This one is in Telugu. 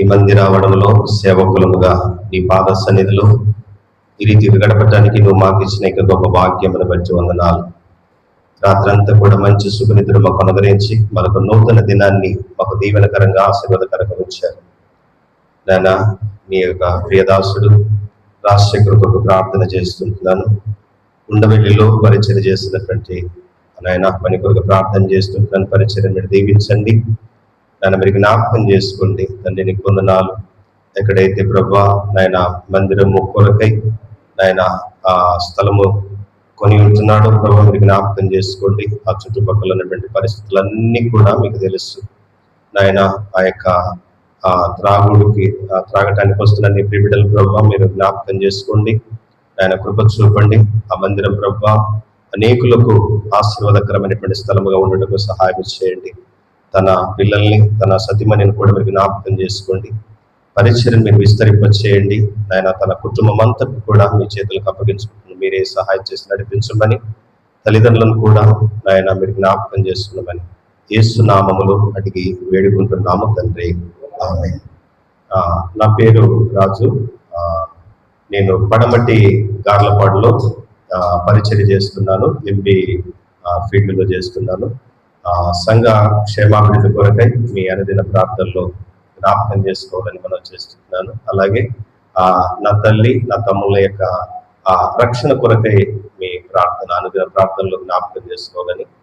నీ మందిరావడంలో సేవకులముగా నీ పాద సన్నిధిలో ఈ రీతి గడపటానికి నువ్వు మాకు ఇచ్చిన ఇక గొప్ప భాగ్యమును బట్టి వందనాలు. రాత్రంతా కూడా మంచి సుఖనిధులు మాకు అనుగ్రహించి మనకు నూతన దినాన్ని మాకు దీవెనకరంగా ఆశీర్వాదకరంగా ఉంచారు. నాయన నీ యొక్క ప్రియదాసుడు రాజశేఖర్ ప్రార్థన చేస్తుంటున్నాను. ఉండవెల్లిలో పరిచయం చేస్తున్నటువంటి నాయన పని కొరకు ప్రార్థన చేస్తుంటున్నాను. పరిచయం మీరు దీవించండి. నాయన మీరు జ్ఞాపకం చేసుకోండి. తండ్రి నీకు వందనాలు. ఎక్కడైతే ప్రభా నాయన మందిరం మొక్కలకై నాయన ఆ స్థలము కొని ఉంటున్నాడో ప్రభా మీరు జ్ఞాపకం చేసుకోండి. ఆ చుట్టుపక్కల ఉన్నటువంటి పరిస్థితులన్నీ కూడా మీకు తెలుసు. నాయన ఆ యొక్క ఆ త్రాగుడికి ఆ త్రాగటానికి వస్తున్న నీ ప్రిబిడల్ ప్రభావ మీరు జ్ఞాపకం చేసుకోండి. ఆయన కృప చూపండి. ఆ మందిరం ప్రభావ అనేకులకు ఆశీర్వాదకరమైనటువంటి స్థలముగా ఉండటకు సహాయం చేయండి. తన పిల్లల్ని తన సతిమణిని కూడా మీరు జ్ఞాపకం చేసుకోండి. పరిచయం మీరు విస్తరింప చేయండి ఆయన తన కుటుంబం అంతా కూడా మీ చేతులకు అప్పగించుకుంటుంది మీరే సహాయం చేసి నడిపించమని తల్లిదండ్రులను కూడా ఆయన మీరు జ్ఞాపకం చేస్తున్నామని యేసు నామములు అడిగి వేడుకుంటున్నాము తండ్రి. ఆమె నా పేరు రాజు. నేను పడమటి గార్లపాడులో పరిచయం పరిచర్య చేస్తున్నాను ఎంబీ ఫీల్డ్లో చేస్తున్నాను. సంఘ క్షేమాభివృద్ధి కొరకై మీ అనుదిన ప్రార్థనలో జ్ఞాపకం చేసుకోవాలని మనం చేస్తున్నాను. అలాగే ఆ నా తల్లి నా తమ్ముళ్ళ యొక్క ఆ రక్షణ కొరకై మీ ప్రార్థన అనుదిన ప్రార్థనలో జ్ఞాపకం చేసుకోవాలని